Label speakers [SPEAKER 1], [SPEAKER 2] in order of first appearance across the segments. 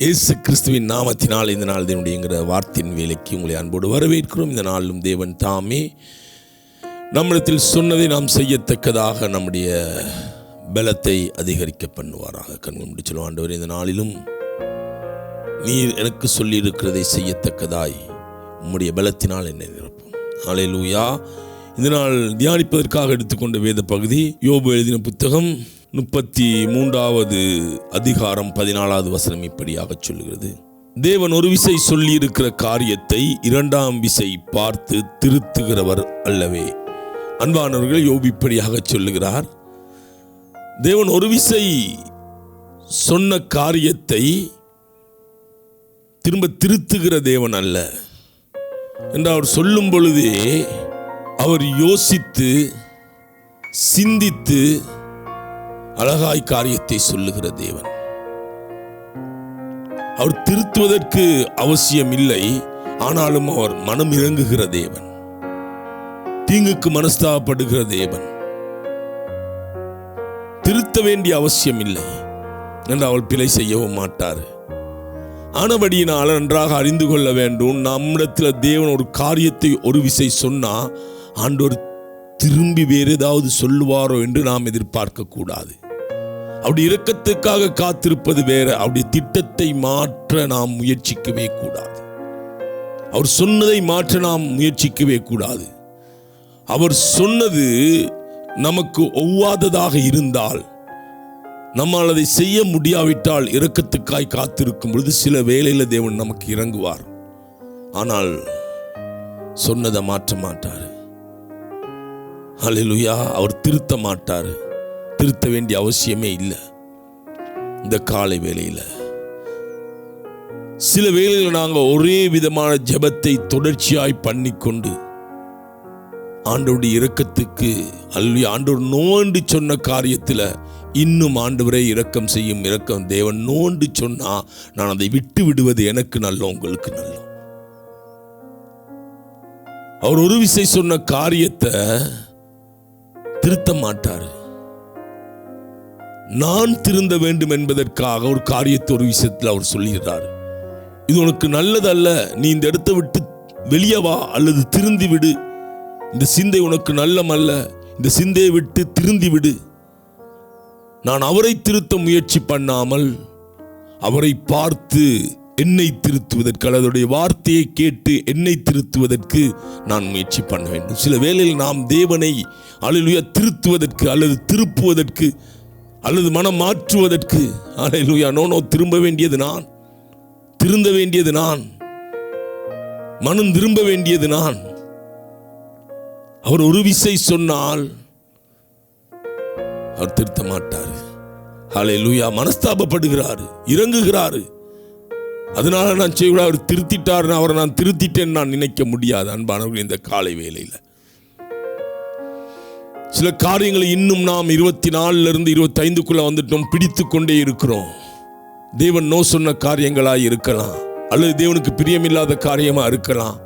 [SPEAKER 1] இயேசு கிறிஸ்துவின் நாமத்தினால் இந்த நாள் தினுடையங்கிற வார்த்தையின் வேலைக்கு உங்களை அன்போடு வரவேற்கிறோம். இந்த நாளிலும் தேவன் தாமே நம்மிடத்தில் சொன்னதை நாம் செய்யத்தக்கதாக நம்முடைய பலத்தை அதிகரிக்க பண்ணுவாராக. கண்கள் முடிச்சலும் ஆண்டவர் இந்த நாளிலும் நீர் எனக்கு சொல்லியிருக்கிறதை செய்யத்தக்கதாய் உம்முடைய பலத்தினால் என்னை நிரப்பும். ஹalleluya. இந்த நாள் தியானிப்பதற்காக எடுத்துக்கொண்ட வேத பகுதி யோபு எழுதின புத்தகம் முப்பத்தி மூன்றாவது அதிகாரம் பதினாலாவது வசனம் இப்படியாக சொல்லுகிறது. தேவன் ஒரு விசை சொல்லி இருக்கிற காரியத்தை இரண்டாம் விசை பார்த்து திருத்துகிறவர் அல்லவே. அன்பானவர்கள் யோபிப்படியாக சொல்லுகிறார். தேவன் ஒரு விசை சொன்ன காரியத்தை திரும்ப திருத்துகிற தேவன் அல்ல. என்று அவர் சொல்லும் பொழுதே அவர் யோசித்து சிந்தித்து அழகாய் காரியத்தை சொல்லுகிற தேவன். அவர் திருத்துவதற்கு அவசியம் இல்லை ஆனாலும் அவர் மனம் இறங்குகிற தேவன். தீங்குக்கு மனஸ்தாபப்படுகிற தேவன். திருத்த வேண்டிய அவசியம் இல்லை என்று அவள் பிழை செய்யவும் மாட்டார். ஆனபடியினால் நன்றாக அறிந்து கொள்ள வேண்டும். நம்மிடத்தில் தேவன் ஒரு காரியத்தை ஒரு விசை சொன்னா ஆண்டோர் திரும்பி வேறு ஏதாவது சொல்லுவாரோ என்று நாம் எதிர்பார்க்க கூடாது அப்படி இரக்கத்துக்காக காத்திருப்பது வேற. அவருடைய திட்டத்தை மாற்ற நாம் முயற்சிக்கவே கூடாது. அவர் சொன்னதை மாற்ற நாம் முயற்சிக்கவே கூடாது. அவர் சொன்னது நமக்கு ஒவ்வாததாக இருந்தால் நம்மால் அதை செய்ய முடியாவிட்டால் இரக்கத்துக்காய் காத்திருக்கும் பொழுது சில வேலையில் தேவன் நமக்கு இறங்குவார். ஆனால் சொன்னதை மாற்ற மாட்டார். அலிலுயா அவர் திருத்த மாட்டார். திருத்த வேண்டிய அவசியமே இல்லை. இந்த காலை வேலையில் சில வேளையில் நாங்கள் ஒரே விதமான ஜெபத்தை தொடர்ச்சியாய் பண்ணிக்கொண்டு ஆண்டோடைய இரக்கத்துக்கு அல்லி ஆண்டவர் நோண்டு சொன்ன காரியத்தில் இன்னும் ஆண்டவரே இரக்கம் செய்யும் இரக்கம் தேவன் நோண்டு சொன்னா நான் அதை விட்டு விடுவது எனக்கு நல்ல உங்களுக்கு நல்ல. அவர் ஒரு விசை சொன்ன காரியத்தை திருத்த மாட்டார். நான் திருந்த வேண்டும் என்பதற்காக ஒரு காரியத்தை ஒரு விஷயத்தில் அவர் சொல்லுகிறார் இது உனக்கு நல்லதல்ல நீ இந்த இடத்தை விட்டு வெளியே வா அல்லது திருந்தி விடு. இந்த சிந்தை உனக்கு நல்லமல்ல இந்த சிந்தையை விட்டு திருந்தி விடு. நான் அவரை திருத்த முயற்சி பண்ணாமல் அவரை பார்த்து என்னை திருத்துவதற்கு அதனுடைய வார்த்தையை கேட்டு என்னை திருத்துவதற்கு நான் முயற்சி பண்ண வேண்டும். சில வேளையில் நாம் தேவனை அழிலுய திருத்துவதற்கு அல்லது திருப்புவதற்கு அல்லது மனம் மாற்றுவதற்கு. அலையிலுயா நோ நோ திரும்ப வேண்டியது நான். திருந்த வேண்டியது நான். மனம் திரும்ப வேண்டியது நான். அவர் ஒரு விசை சொன்னால் அவர் திருத்த மாட்டார். ஹலே லூயா மனஸ்தாபப்படுகிறார். இறங்குகிறார். அதனால நான் செய்ய அவர் திருத்திட்டார் அவரை நான் திருத்திட்டேன்னு நான் நினைக்க முடியாது. அன்பானவர்கள் இந்த காலை வேலையில் சில காரியங்களை இன்னும் நாம் இருபத்தி நாலுலேருந்து இருபத்தைந்துக்குள்ளே வந்துட்டோம் பிடித்து கொண்டே இருக்கிறோம். தேவன் நோ சொன்ன காரியங்களாக இருக்கலாம் அல்லது தேவனுக்கு பிரியமில்லாத காரியமாக இருக்கலாம்.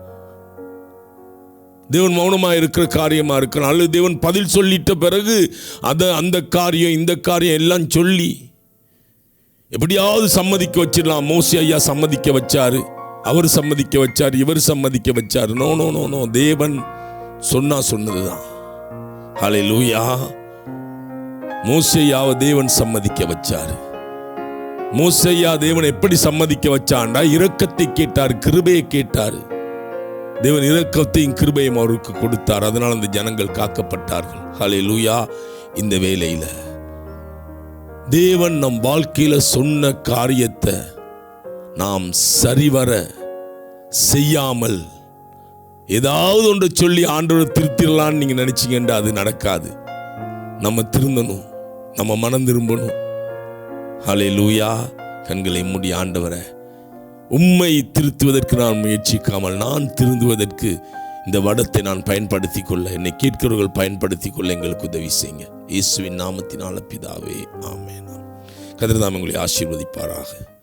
[SPEAKER 1] தேவன் மௌனமாக இருக்கிற காரியமாக இருக்கலாம் அல்லது தேவன் பதில் சொல்லிட்ட பிறகு அதை அந்த காரியம் இந்த காரியம் எல்லாம் சொல்லி எப்படியாவது சம்மதிக்க வச்சிடலாம். மோசி ஐயா சம்மதிக்க வச்சார் அவர் சம்மதிக்க வச்சார் இவர் சம்மதிக்க வச்சார். நோ நோ நோ நோ தேவன் சொன்னால் சொன்னது தான் ஹலே லூயா மோசையாவை தேவன் சம்மதிக்க வச்சார். மூசையா தேவன் எப்படி சம்மதிக்க வச்சான்டா? இரக்கத்தை கேட்டார் கிருபையை கேட்டார். தேவன் இரக்கத்தையும் கிருபையும் அவருக்கு கொடுத்தார். அதனால் அந்த ஜனங்கள் காக்கப்பட்டார்கள். ஹலே லூயா இந்த வேலையில் தேவன் நம் வாழ்க்கையில் சொன்ன காரியத்தை நாம் சரிவர செய்யாமல் ஏதாவது ஒன்று சொல்லி ஆண்டோட திருத்திடலான்னு நீங்கள் நினைச்சீங்கன்னா அது நடக்காது. நம்ம திருந்தணும் நம்ம மனம் திரும்பணும். ஹலே லூயா கண்களை மூடி ஆண்டவரை உம்மை திருத்துவதற்கு நான் முயற்சிக்காமல் நான் திருந்துவதற்கு இந்த வடத்தை நான் பயன்படுத்தி கொள்ள என்னை கேட்கிறவர்கள் பயன்படுத்தி கொள்ள எங்களுக்கு உதவி செய்யுங்க. இயேசுவின் நாமத்தினால பிதாவே ஆமேனா. கதிர்தாம் உங்களை ஆசீர்வதிப்பாராக.